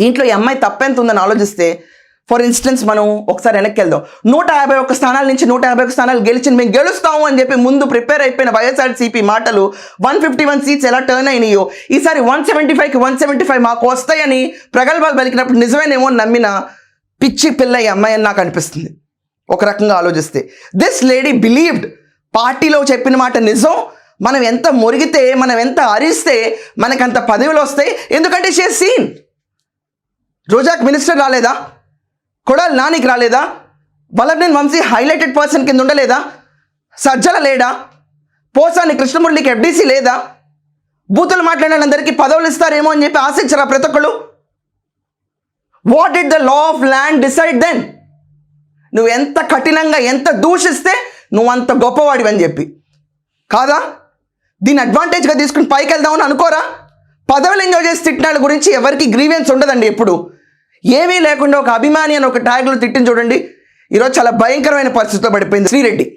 దీంట్లో ఈ అమ్మాయి తప్పెంత ఉందని ఆలోచిస్తే ఫర్ ఇన్స్టెన్స్ మనం ఒకసారి వెనక్కి వెళ్దాం నూట యాభై ఒక్క స్థానాల నుంచి నూట యాభై ఒక్క స్థానాలు గెలిచి మేము గెలుస్తాము అని చెప్పి ముందు ప్రిపేర్ అయిపోయిన వైఎస్ఆర్సీపీ మాటలు వన్ ఫిఫ్టీ వన్ సీట్స్ ఎలా టర్న్ అయినాయో ఈసారి వన్ సెవెంటీ ఫైవ్కి వన్ సెవెంటీ ఫైవ్ మాకు వస్తాయని ప్రగల్భాలు పలికినప్పుడు నిజమేనేమో అని నమ్మిన పిచ్చి పిల్ల ఈ అమ్మాయి అని నాకు అనిపిస్తుంది. ఒక రకంగా ఆలోచిస్తే. దిస్ లేడీ బిలీవ్డ్ పార్టీలో చెప్పిన మాట నిజం. మనం ఎంత మురిగితే మనం ఎంత అరిస్తే మనకంత పదవులు వస్తాయి. ఎందుకంటే షీ సీన్ రోజాక్ మినిస్టర్ రాలేదా? కొడాల్ నానికి రాలేదా? వల్లభనేని వంశీ హైలైటెడ్ పర్సన్ కింద ఉండలేదా? సజ్జల లేడా? పోసాని కృష్ణమురళికి ఎఫ్డీసీ లేదా? బూతులు మాట్లాడిన అందరికీ పదవులు ఇస్తారేమో అని చెప్పి ఆశించరా ప్రతి ఒక్కళ్ళు? What it the law of land decide then నువ్వు ఎంత కఠినంగా ఎంత దూషిస్తే నువ్వు అంత గొప్పవాడివి అని చెప్పి. కాదా? దీన్ని అడ్వాంటేజ్గా తీసుకుని పైకి వెళ్దామని అనుకోరా? పదవులు ఎంజాయ్ చేసి తిట్టినాళ్ళ గురించి ఎవరికి గ్రీవెన్స్ ఉండదండి ఎప్పుడు. ఏమీ లేకుండా ఒక అభిమాని అని ఒక ట్యాగ్లో తిట్టిన చూడండి. ఈరోజు చాలా భయంకరమైన పరిస్థితిలో పడిపోయింది శ్రీరెడ్డి.